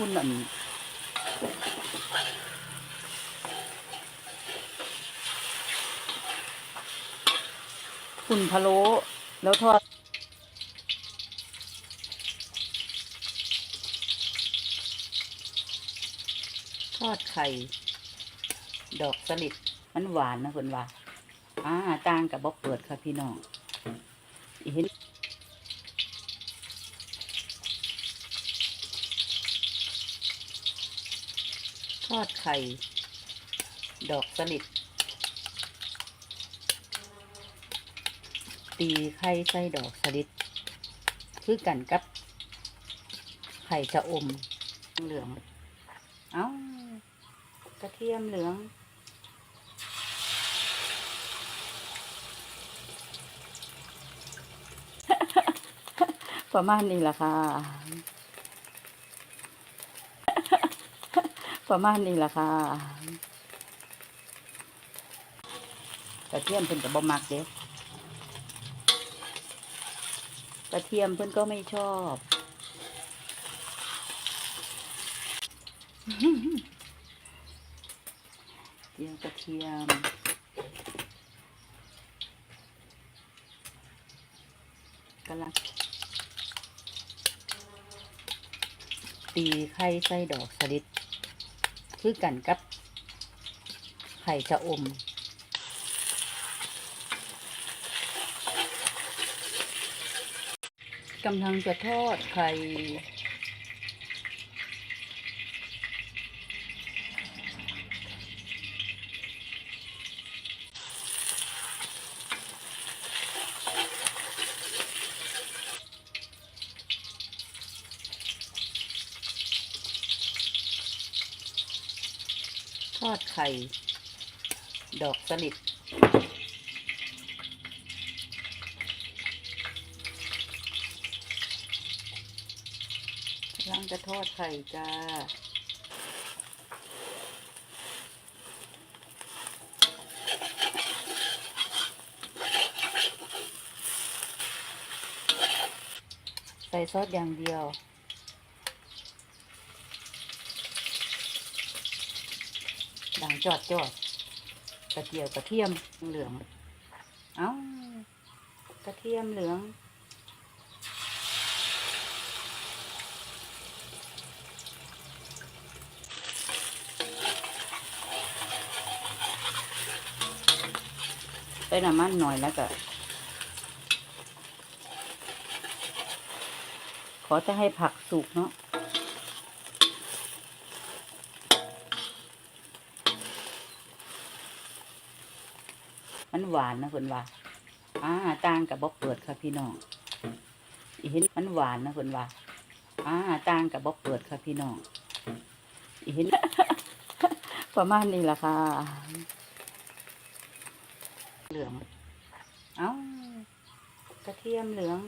คุณนั่นคุณพะโล้แล้วทอดทอดไข่ ดอกสลิดมันหวานนะคุณว่าอ่าต่างกับบ๊อบเปิดค่ะพี่น้องเห็น ทอดไข่ ดอกสลิดตีไข่ใส่ดอกสลิดคือกันกับ ไข่จะอมเหลือง เอากระเทียมเหลือง ประมาณนี้ละค่ะ ประมาณนี้ล่ะค่ะกระเทียมเพิ่นก็บ่มักเด้กระเทียมเพิ่นก็ไม่ชอบ เจียวกระเทียมกำลังตีไข่ใส่ดอกสลิด คือกันกับไข่ชะอมกำลังจะทอดไข่ ทอดไข่ ดอกสลิดกำลังจะทอดไข่จ้า ใส่ซอสอย่างเดียว ดัง จอดจอดกระเทียมกระเทียมเหลือง เอ้ากระเทียมเหลืองใส่น้ำมันหน่อยแล้วก็ขอจะให้ผักสุกเนาะ มันหวานนะคุณว่าอ่าต่างกับบ๊อบเปิดค่ะพี่น้องเห็นมันหวานนะคุณว่าอ่าต่างกับบ๊อบเปิดค่ะพี่น้องเห็นประมาณนี้ล่ะค่ะเหลืองเอ้ากระเทียมเหลือง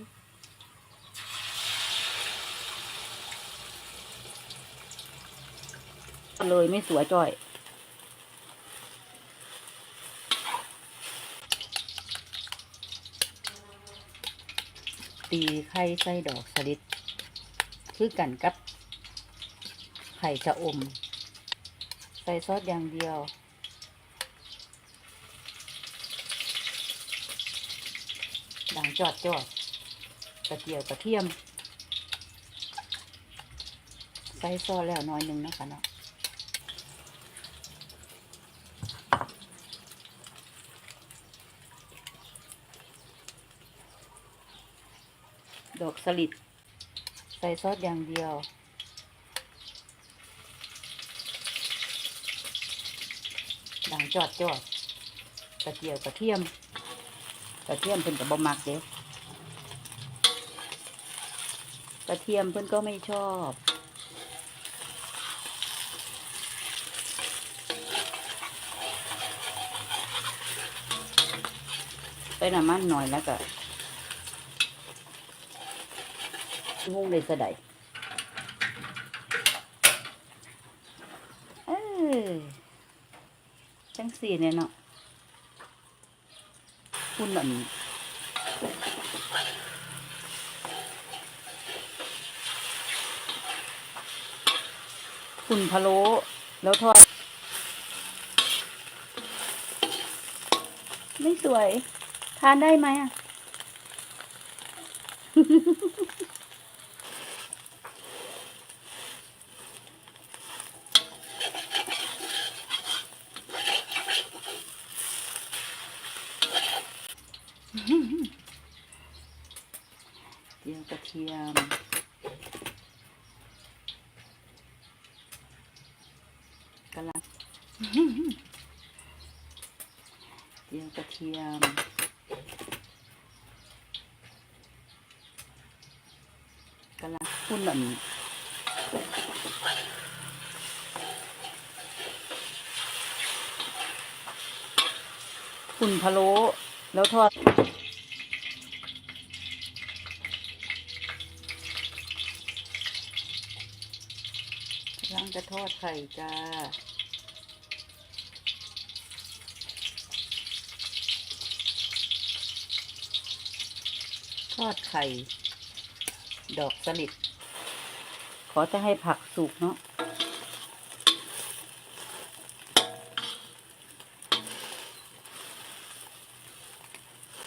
เลยไม่สวยจ้อย ตีไข่ใส่ดอกสลิดคือกันกับไข่ชะอม ใส่ซอสอย่างเดียว ดังจอดจอดกระเทียมกระเทียม ใส่ซอสแล้วน้อยหนึ่งนะคะเนาะ ดอกสลิด ใส่ซอสอย่างเดียว ดังจอดจอดกระเทียมกระเทียม กระเทียมเพิ่นกับบมักเด้กระเทียมเพิ่นก็ไม่ชอบไปน้ำมันหน่อยแล้วก็ งงเลยสะใดเออจังสีเนี่ยเนาะคุณนั่นฝุ่นพะโล้แล้วทอด ไม่สวย ทานได้ไหมอะ เจียวกระเทียมกระลังเจียวกระเทียมกระลังพุ่นหล่นฝุ่นพะโล้ แล้วทอดกำลังจะทอดไข่จ้าทอดไข่ ดอกสลิด ขอจะให้ผักสุกเนาะ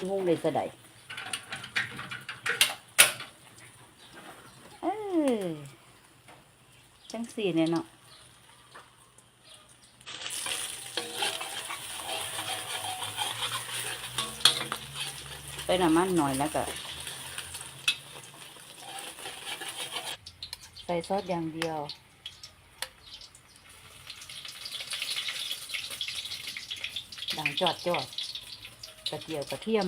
งงเลยสะใดเออจังสี่เนี่ยเนาะไปน้ำมันหน่อยแล้วก็ใส่ซอสอย่างเดียวดังจอดจอด ระเทียมกระเทียม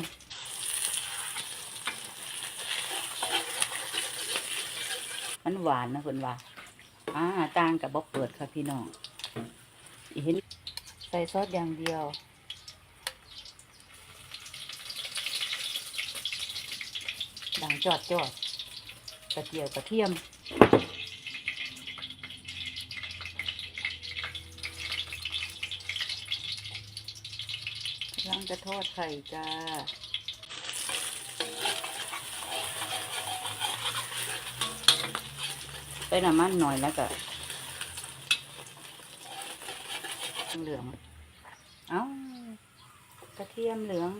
มันหวานนะเพิ่นว่าอ่าต่างกับบ่เปิดค่ะพี่น้องอีเห็นใส่ซอสอย่างเดียวดังจอดจอดกระเทียมกระเทียม กำลังจะทอดไข่จ้าไปน้ำมันหน่อยแล้วก็เหลือง เอากระเทียมเหลือง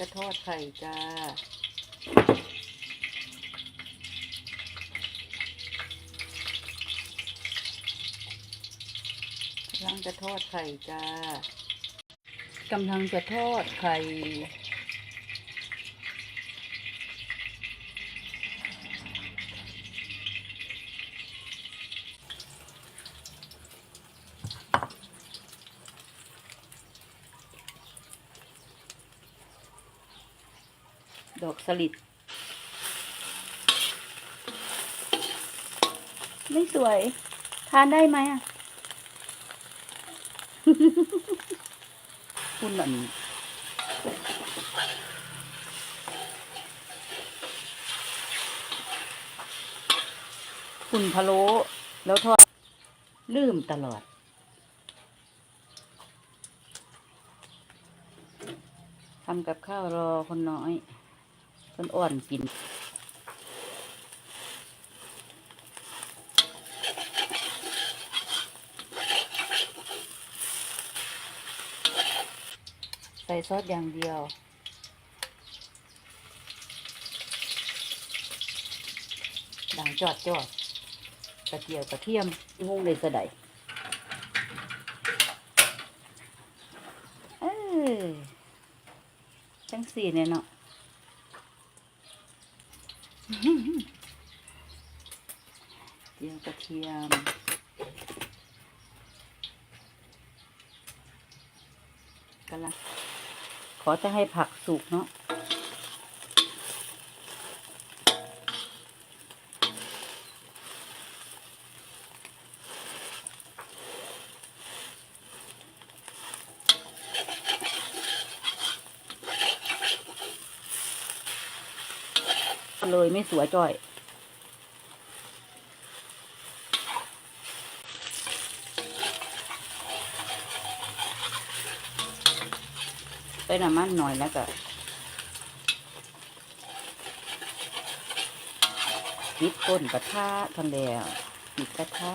จะทอดไข่จ้า กำลังจะทอดไข่จ้า กำลังจะทอดไข่ ดอกสลิด ไม่สวย ทานได้ไหมอะ คุณหล่นคุณพะโล้แล้วทอด ลืมตลอดทำกับข้าวรอคนน้อย คนอ่อนกินใส่ซอสอย่างเดียว ดังจอดจอดกระเทียมกระเทียมงงเลยสะใดเออจังสี่เนี่ยเนาะ เจียว กระเทียมกำลังขอจะให้ผักสุกเนาะเลยไม่สวยจ้อย ไปน้ำมันหน่อยแล้วก็ปิดก้นกระทะทันแล้วปิดกระทะ